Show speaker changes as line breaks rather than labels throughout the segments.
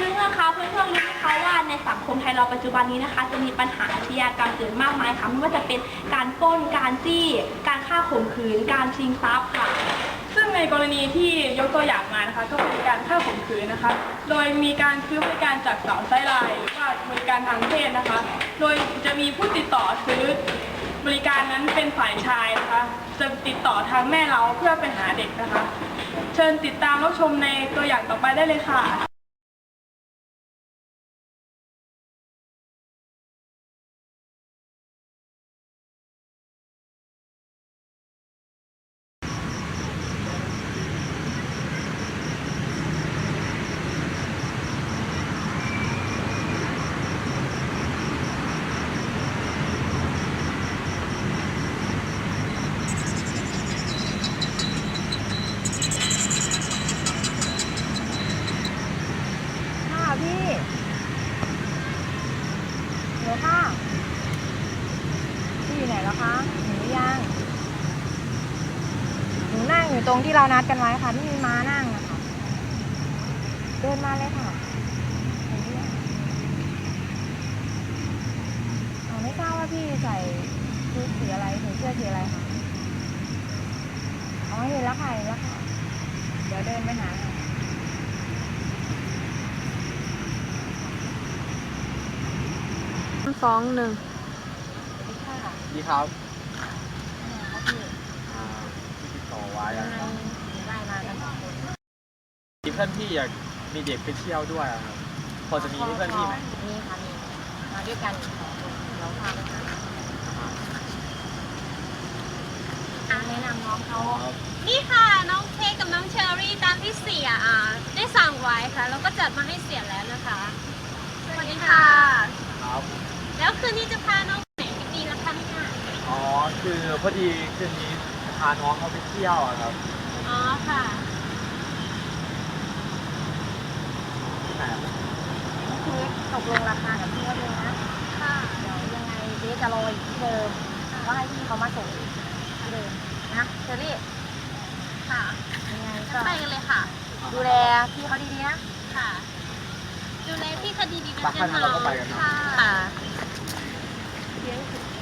เพื่อนๆคะเพื่อนๆรู้ไหมคะว่าในสังคมไทยเราปัจจุบันนี้นะคะ จะมีปัญหาอาชญากรรมเกิดมากมายค่ะไม่ว่าจะเป็นการปล้นการจี้ การฆ่าข่มขืน การชิงทรัพย์ค่ะ
ซึ่งในกรณีที่ยกตัวอย่างมานะคะ ก็เป็นการฆ่าข่มขืนนะคะ โดยมีการซื้อบริการจากสาวไซไลน์หรือว่าบริการทางเพศนะคะ โดยจะมีผู้ติดต่อซื้อบริการนั้นเป็นฝ่ายชายนะคะ จะติดต่อทางแม่เราเพื่อไปหาเด็กนะคะ เชิญติดตามรับชมในตัวอย่างต่อไปได้เลยค่ะ
พี่เดี๋ยวค่ะพี่อยู่ไหนแล้วคะหนูยังหนูนั่งอยู่ตรงที่เรานัดกันไว้ค่ะที่มีม้านั่งนะคะเดินมาเลยค่ะเห็นไมอ๋อไม่ทราบว่าพี่ใส่ชุดสีอะไรใส่เสื้อสีอะไรคะอ๋อเห็นแล้วค่ะเห็นแล้วค่ะ เดี๋ยวเดินไปหาค่ะ
สองหนึ่ง
ค่ะ
ดีครับ
ครับพี่
อ่าที่ติดต่อไว้
ยั
อะ
งไง
ครับ
ได้มากันสองคน
มีเพื่อนพี่อยากมีเด็กไปเที่ยวด้วยอะครับพอจะมีให้เพื่อนพี่ไหม
มีค่ะมีมาด้วยกันสองคนเราพาไปหาแนะนำน้องเขา
ครับ
นี่ค่ะน้องเค้กกับน้องเชอรี่ตามที่เสียอ่าได้สั่งไว้ค่ะ แล้วก็จัดมาให้เสียแล้วนะคะ สวัสดีค่ะ
ครับ
แล้วคืนนี้จะพาน้องไปไหนกันดีล่ะคะเนี่ย
อ๋อ คือพอดีคืนนี้พาน้องเขาไปเที่ยวอะครับ
อ๋อค่ะ
ที่ไหนอะ
คือตกลงราคากับพี่เขาเลยนะ
ค่ะ
เดี๋ยวยังไงเจ๊จะรออีกที่เดิมว่าให้พี่เขามาส่งอีกที่เดิมนะเชอรี่
ค่ะ
ยังไง
งั้
ก็
นไปกันเลยค่ะ
ดูแลพี่เขาดีๆนะ
ค่ะ ดูแลพี่คดีดีๆ
ไปข้างหน้าเราก็ไปกันเนอะ
ค่ะ
ค่ะ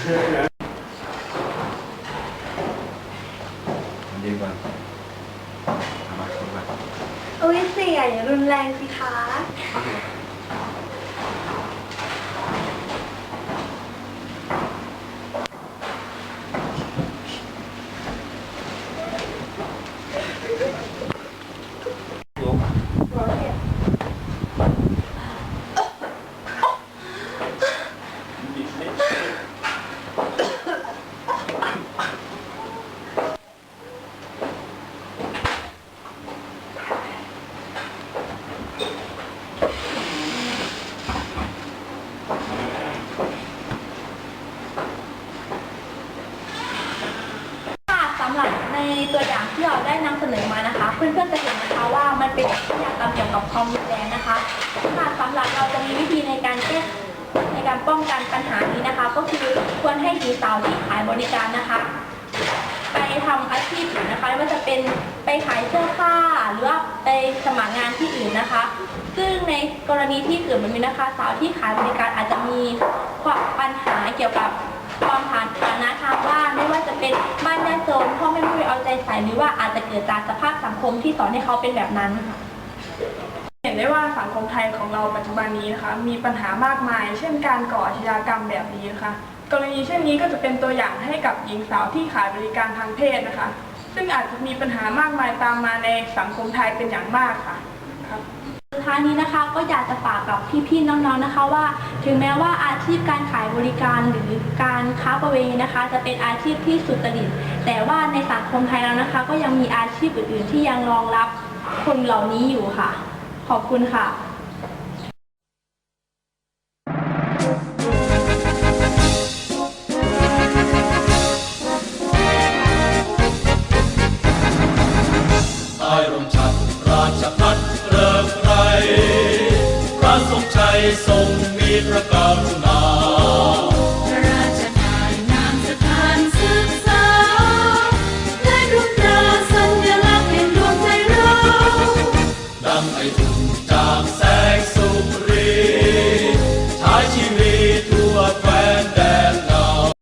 ดีกว่าเอามาเอามา
อุ้ยเสียอย่ารุนแรงสิคะสำหรับใน ตัวอย่างที่เราได้นำเสนอมานะคะ เพื่อนๆจะเห็นนะคะว่ามันเป็นอาชญากรรมเกี่ยวกับความรุนแรงนะคะค่ะสำหรับเราจะมีวิธีในการแก้ในการป้องกันปัญหานี้นะคะ ก็คือควรให้หญิงสาวที่ขายบริการนะคะ ไปทำอาชีพอื่นนะคะไม่ว่าจะเป็นไปขายเสื้อผ้าหรือว่าไปสมัครงานที่อื่นนะคะ ซึ่งในกรณีที่เกิดแบบนี้นะคะ สาวที่ขายบริการอาจจะมีความปัญหาเกี่ยวกับ ความฐานฐานะทางบ้านไม่ว่าจะเป็นบ้านยากจนพ่อแม่ไม่เอาใจใส่หรือว่าอาจจะเกิดจากสภาพสังคมที่สอนให้เขาเป็นแบบนั้นค่ะ
เห็นได้ว่าสังคมไทยของเราปัจจุบันนี้นะคะมีปัญหามากมาย เช่นการก่ออาชญากรรมแบบนี้นะคะกรณีเช่นนี้ก็จะเป็นตัวอย่างให้กับหญิงสาวที่ขายบริการทางเพศนะคะ ซึ่งอาจจะมีปัญหามากมายตามมาในสังคมไทยเป็นอย่างมากค่ะ
สุดท้ายนี้นะคะก็อยากจะฝากกับพี่ๆน้องๆนะคะว่า ถึงแม้ว่าอาชีพการขายบริการหรือการค้าประเวณีนะคะ จะเป็นอาชีพที่สุจริตแต่ว่าในสังคมไทยแล้วนะคะ ก็ยังมีอาชีพอื่นๆ ที่ยังรองรับคนเหล่านี้อยู่ค่ะ ขอบคุณค่ะ
ใต้ร่มฉัตราชพัฒเริงไรพระ ทรงชัยทรงมีพระกรุณา